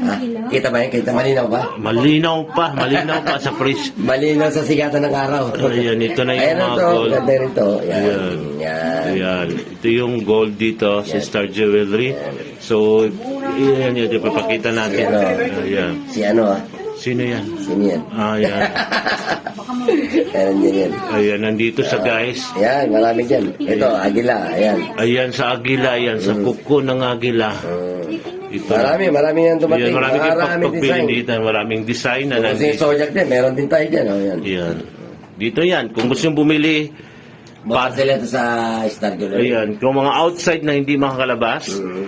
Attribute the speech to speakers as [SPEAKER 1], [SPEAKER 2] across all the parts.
[SPEAKER 1] Ah, kita ba yan? Kita malinaw ba?
[SPEAKER 2] Malinaw pa, malinaw pa sa fridge.
[SPEAKER 1] Malinaw sa sigatan ng araw.
[SPEAKER 2] Ayan, ito na yung
[SPEAKER 1] Ayan
[SPEAKER 2] mga
[SPEAKER 1] ito,
[SPEAKER 2] gold.
[SPEAKER 1] ganda rin to. Yan.
[SPEAKER 2] Ayan.
[SPEAKER 1] Yan.
[SPEAKER 2] Ayan. Ito yung gold dito sa Star Jewelry. So, ayan yun. Ipapakita natin. Ayan.
[SPEAKER 1] Si ano ah?
[SPEAKER 2] Sino yan?
[SPEAKER 1] Sino yan?
[SPEAKER 2] Ah, Ayan.
[SPEAKER 1] Ayan din yan.
[SPEAKER 2] Ayan, nandito sa guys.
[SPEAKER 1] Yan, marami dyan. Ito, agila. Ayan.
[SPEAKER 2] Ayan sa agila, ayan sa kuko ng agila.
[SPEAKER 1] Mm.
[SPEAKER 2] Ito.
[SPEAKER 1] Marami, marami yan dumating.
[SPEAKER 2] Ayan, marami kayong
[SPEAKER 1] Marami design.
[SPEAKER 2] dito. Maraming design na
[SPEAKER 1] Kasi
[SPEAKER 2] nandito.
[SPEAKER 1] Sojak din, meron din tayo dyan. Oh, yan.
[SPEAKER 2] Ayan. Dito yan. Kung gusto nyo bumili,
[SPEAKER 1] Baka sila ito sa Star Jewelry.
[SPEAKER 2] ayan. Kung mga outside na hindi makakalabas,
[SPEAKER 1] Mm.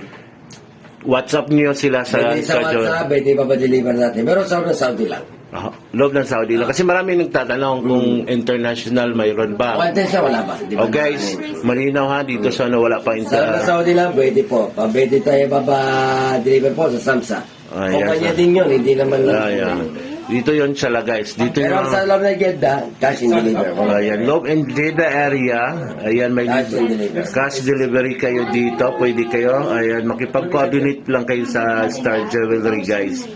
[SPEAKER 2] WhatsApp nyo sila sa
[SPEAKER 1] Pwede sa
[SPEAKER 2] Jewelry.
[SPEAKER 1] WhatsApp, pwede pa-deliver natin. Pero sa Saudi lang.
[SPEAKER 2] Ah, loob ng Saudi lang. Kasi marami nagtatanong kung international mayroon ba.
[SPEAKER 1] Content siya, wala ba? Di ba?
[SPEAKER 2] Oh guys, malinaw ha, dito sa ano, wala pa
[SPEAKER 1] Sa
[SPEAKER 2] inter...
[SPEAKER 1] Saudi lang, pwede po. Pa- Pwede tayo baba-deliver po sa Samsa.
[SPEAKER 2] Ah,
[SPEAKER 1] Kumpanya
[SPEAKER 2] yes,
[SPEAKER 1] din yun, hindi naman lang.
[SPEAKER 2] Ayan. Dito yon sila guys. Dito
[SPEAKER 1] Pero
[SPEAKER 2] yung...
[SPEAKER 1] sa loob ng Jeddah, cash in deliver.
[SPEAKER 2] Ayan, Love and Jeddah area. Ayan, may
[SPEAKER 1] Cash and deliver.
[SPEAKER 2] cash delivery kayo dito. Pwede kayo. Ayan, makipag-coordinate lang kayo sa Star Jewelry guys.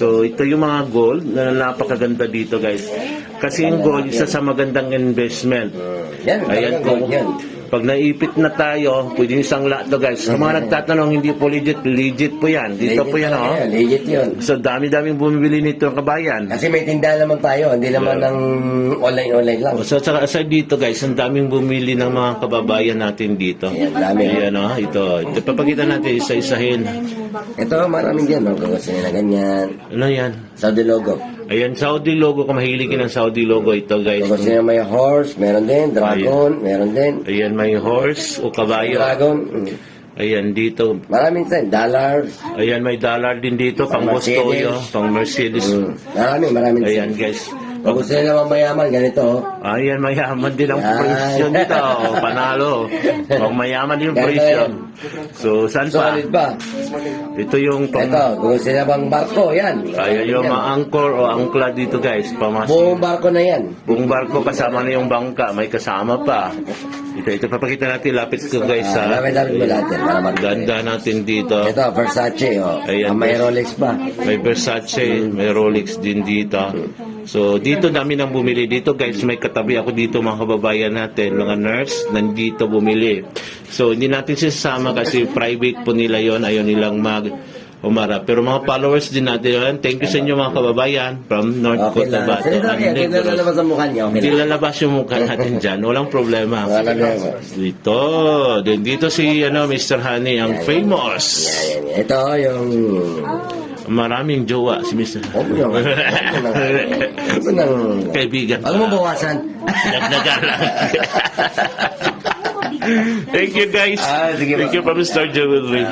[SPEAKER 2] So, ito yung mga gold na napakaganda dito guys. Kasi yung gold, isa sa magandang investment.
[SPEAKER 1] Yan,
[SPEAKER 2] Ayan
[SPEAKER 1] talagang gold yan.
[SPEAKER 2] Pag naipit na tayo, pwede yung isang lot to guys. Sa mga nagtatanong, hindi po legit, legit po yan. Dito po yan,
[SPEAKER 1] talaga
[SPEAKER 2] oh.
[SPEAKER 1] yan, Legit yun.
[SPEAKER 2] So, dami-daming bumibili nito ang kabayan.
[SPEAKER 1] Kasi may tindahan naman tayo, hindi naman ng online-online lang.
[SPEAKER 2] So, saka aside dito guys, ang daming bumili ng mga kababayan natin dito.
[SPEAKER 1] Ayan, dami.
[SPEAKER 2] Ayan, oh, ito. Ito, papakita natin isa-isahin.
[SPEAKER 1] Ito, maraming dyan. No? Kung gusto nila ganyan.
[SPEAKER 2] Ano yan?
[SPEAKER 1] Saudi logo.
[SPEAKER 2] Ayan, Saudi logo. Kung mahilig ka ng Saudi logo, ito guys.
[SPEAKER 1] Gusto nila may horse, meron din. Dragon, meron din.
[SPEAKER 2] Ayan, may horse o kabayo.
[SPEAKER 1] Dragon. mm.
[SPEAKER 2] Ayan, dito.
[SPEAKER 1] Maraming din. Dollars.
[SPEAKER 2] Ayan, may dollar din dito. Pang
[SPEAKER 1] Pang Mercedes.
[SPEAKER 2] pang Mercedes.
[SPEAKER 1] Mm. Maraming, maraming din.
[SPEAKER 2] Ayan, guys.
[SPEAKER 1] Kung gusto nila mayaman, ganito. oh.
[SPEAKER 2] Ayan, mayaman din ang
[SPEAKER 1] Yan.
[SPEAKER 2] presyo dito. Oh, Panalo. Pag mayaman din yung
[SPEAKER 1] Ganda
[SPEAKER 2] presyo.
[SPEAKER 1] yan.
[SPEAKER 2] So, saan pa?
[SPEAKER 1] Solid ba?
[SPEAKER 2] Ito yung pang...
[SPEAKER 1] Ito, kung gusto nila bang barko, yan.
[SPEAKER 2] Kaya yung mga angkor o angkla dito guys, pamasin.
[SPEAKER 1] Buong barko na yan.
[SPEAKER 2] Buong barko kasama na yung bangka, may kasama pa. Ito, ito papakita natin, lapit ko guys
[SPEAKER 1] Ah,
[SPEAKER 2] sa
[SPEAKER 1] Dami dami mo natin. Para
[SPEAKER 2] ganda natin dito.
[SPEAKER 1] Ito, Versace, oh.
[SPEAKER 2] Ayan,
[SPEAKER 1] Ah, may Rolex pa.
[SPEAKER 2] May Versace, may Rolex din dito. So, dito dami nang bumili. Dito guys, may katabi ako dito mga kababayan natin, mga nurse, nandito bumili. So, hindi natin sisama kasi private po nila yon ayaw nilang mag umara. Pero mga followers din natin yun. Thank you sa inyo mga kababayan from North
[SPEAKER 1] Okay lang.
[SPEAKER 2] Cotabato.
[SPEAKER 1] Okay. Lalabas ang mukha niya. Okay
[SPEAKER 2] Hindi
[SPEAKER 1] lang.
[SPEAKER 2] lalabas yung mukha natin dyan. Walang problema.
[SPEAKER 1] Wala problema.
[SPEAKER 2] Dito. Din dito si ano, Mr. Honey, ang famous.
[SPEAKER 1] Yan, yan, yan. Ito, yung...
[SPEAKER 2] Maraming jowa si Mr.
[SPEAKER 1] Huwag mo naman. Huwag mo nang...
[SPEAKER 2] Kaibigan.
[SPEAKER 1] Huwag mo bawasan.
[SPEAKER 2] Nagdagan lang. Thank you guys.
[SPEAKER 1] Ah, sige
[SPEAKER 2] Thank you from Star Jewelry.